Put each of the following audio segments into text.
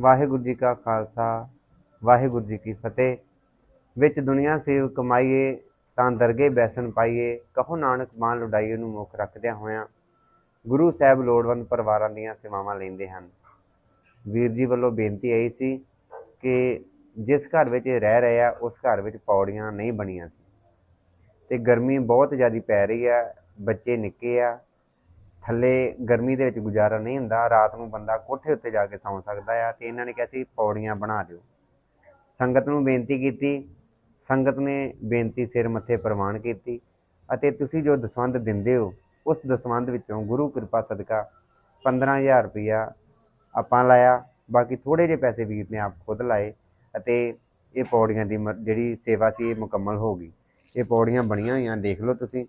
ਵਾਹਿਗੁਰੂ ਜੀ ਕਾ ਖਾਲਸਾ, ਵਾਹਿਗੁਰੂ ਜੀ ਕੀ ਫਤਿਹ। ਵਿੱਚ ਦੁਨੀਆ ਸੇਵ ਕਮਾਈਏ, ਤਾਂ ਦਰਗੇ ਬੈਸਨ ਪਾਈਏ, ਕਹੋ ਨਾਨਕ ਮਾਨ ਲੁਡਾਈਏ ਨੂੰ ਮੁੱਖ ਰੱਖਦਿਆਂ ਹੋਇਆਂ, ਗੁਰੂ ਸਾਹਿਬ ਲੋੜਵੰਦ ਪਰਿਵਾਰਾਂ ਦੀਆਂ ਸੇਵਾਵਾਂ ਲੈਂਦੇ ਹਨ। ਵੀਰ ਜੀ ਵੱਲੋਂ ਬੇਨਤੀ ਆਈ ਸੀ ਕਿ ਜਿਸ ਘਰ ਵਿੱਚ ਇਹ ਰਹਿ ਰਹੇ ਆ, ਉਸ ਘਰ ਵਿੱਚ ਪੌੜੀਆਂ ਨਹੀਂ ਬਣੀਆਂ ਸੀ। ਤੇ ਗਰਮੀ ਬਹੁਤ ਜ਼ਿਆਦਾ ਪੈ ਰਹੀ ਆ, ਬੱਚੇ ਨਿੱਕੇ ਆ ਥੱਲੇ ਗਰਮੀ ਦੇ ਵਿੱਚ ਗੁਜ਼ਾਰਾ ਨਹੀਂ ਹੁੰਦਾ, ਰਾਤ ਨੂੰ ਬੰਦਾ ਕੋਠੇ ਉੱਤੇ ਜਾ ਕੇ ਸੌਂ ਸਕਦਾ ਆ ਤੇ ਇਹਨਾਂ ਨੇ ਕਿਹਾ ਸੀ ਪੌੜੀਆਂ ਬਣਾ ਦਿਓ। ਸੰਗਤ ਨੂੰ ਬੇਨਤੀ ਕੀਤੀ, ਸੰਗਤ ਨੇ ਬੇਨਤੀ ਸਿਰ ਮੱਥੇ ਪ੍ਰਵਾਨ ਕੀਤੀ ਅਤੇ ਤੁਸੀਂ ਜੋ ਦਸਵੰਧ ਦਿੰਦੇ ਹੋ, ਉਸ ਦਸਵੰਧ ਵਿੱਚੋਂ ਗੁਰੂ ਕਿਰਪਾ ਸਦਕਾ 15000 ਰੁਪਇਆ ਆਪਾਂ ਲਾਇਆ, ਬਾਕੀ ਥੋੜੇ ਜਿਹੇ ਪੈਸੇ ਵੀਰ ਨੇ ਆਪ ਖੁਦ ਲਾਏ ਅਤੇ ਇਹ ਪੌੜੀਆਂ ਦੀ ਮ- ਜਿਹੜੀ ਸੇਵਾ ਸੀ ਇਹ ਮੁਕੰਮਲ ਹੋ ਗਈ। ਇਹ ਪੌੜੀਆਂ ਬਣੀਆਂ ਹੋਈਆਂ, ਦੇਖ ਲਓ ਤੁਸੀਂ।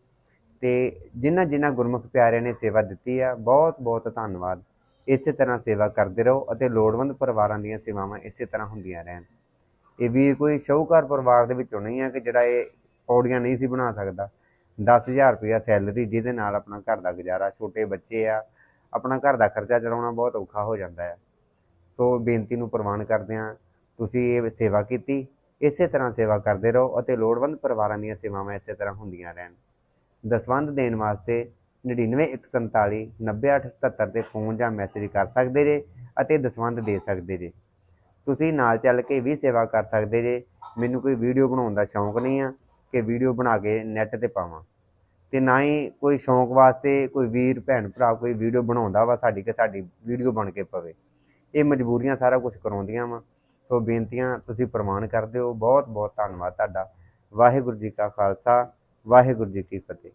ਤੇ ਜਿਨ੍ਹਾਂ ਜਿਨ੍ਹਾਂ ਗੁਰਮੁਖ ਪਿਆਰਿਆਂ ਨੇ ਸੇਵਾ ਦਿੱਤੀ ਆ, ਬਹੁਤ ਬਹੁਤ ਧੰਨਵਾਦ। ਇਸੇ ਤਰ੍ਹਾਂ ਸੇਵਾ ਕਰਦੇ ਰਹੋ ਅਤੇ ਲੋੜਵੰਦ ਪਰਿਵਾਰਾਂ ਦੀਆਂ ਸੇਵਾਵਾਂ ਇਸੇ ਤਰ੍ਹਾਂ ਹੁੰਦੀਆਂ ਰਹਿਣ। ਇਹ ਵੀਰ ਕੋਈ ਸ਼ਾਹੂਕਾਰ ਪਰਿਵਾਰ ਦੇ ਵਿੱਚੋਂ ਨਹੀਂ ਆ ਕਿ ਜਿਹੜਾ ਇਹ ਪੌੜੀਆਂ ਨਹੀਂ ਸੀ ਬਣਾ ਸਕਦਾ। 10000 ਰੁਪਇਆ ਸੈਲਰੀ ਜਿਹਦੇ ਨਾਲ ਆਪਣਾ ਘਰ ਦਾ ਗੁਜ਼ਾਰਾ, ਛੋਟੇ ਬੱਚੇ ਆ, ਆਪਣਾ ਘਰ ਦਾ ਖਰਚਾ ਚਲਾਉਣਾ ਬਹੁਤ ਔਖਾ ਹੋ ਜਾਂਦਾ ਹੈ ਸੋ ਬੇਨਤੀ ਨੂੰ ਪ੍ਰਵਾਨ ਕਰਦੇ ਹਾਂ, ਤੁਸੀਂ ਇਹ ਸੇਵਾ ਕੀਤੀ, ਇਸੇ ਤਰ੍ਹਾਂ ਸੇਵਾ ਕਰਦੇ ਰਹੋ ਅਤੇ ਲੋੜਵੰਦ ਪਰਿਵਾਰਾਂ ਦੀਆਂ ਸੇਵਾਵਾਂ ਇਸੇ ਤਰ੍ਹਾਂ ਹੁੰਦੀਆਂ ਰਹਿਣ। ਦਸਵੰਧ ਦੇਣ ਵਾਸਤੇ 99147 90877 ਤੇ ਫੋਨ ਜਾਂ ਮੈਸੇਜ ਕਰ ਸਕਦੇ ਜੇ ਅਤੇ ਦਸਵੰਧ ਦੇ ਸਕਦੇ ਜੇ। ਤੁਸੀਂ ਨਾਲ ਚੱਲ ਕੇ ਵੀ ਸੇਵਾ ਕਰ ਸਕਦੇ ਜੇ। ਮੈਨੂੰ ਕੋਈ ਵੀਡੀਓ ਬਣਾਉਣ ਦਾ ਸ਼ੌਂਕ ਨਹੀਂ ਆ, ਕਿ ਵੀਡੀਓ ਬਣਾ ਕੇ ਨੈੱਟ ਤੇ ਪਾਵਾਂ। ਤੇ ਨਾ ਹੀ ਕੋਈ ਸ਼ੌਂਕ ਵਾਸਤੇ ਕੋਈ ਵੀਰ, ਭੈਣ, ਭਰਾ ਕੋਈ ਵੀਡੀਓ ਬਣਾਉਂਦਾ ਵਾ ਸਾਡੀ ਕਿ ਸਾਡੀ ਵੀਡੀਓ ਬਣ ਕੇ ਪਵੇ। ਇਹ ਮਜਬੂਰੀਆਂ ਸਾਰਾ ਕੁਝ ਕਰਾਉਂਦੀਆਂ ਵਾ। ਸੋ ਬੇਨਤੀਆਂ ਤੁਸੀਂ ਪ੍ਰਮਾਣ ਕਰਦੇ ਹੋ। ਬਹੁਤ ਬਹੁਤ ਧੰਨਵਾਦ ਤੁਹਾਡਾ। ਵਾਹਿਗੁਰੂ ਜੀ ਕਾ ਖਾਲਸਾ। ਵਾਹਿਗੁਰੂ ਜੀ ਕੀ ਫਤਿਹ।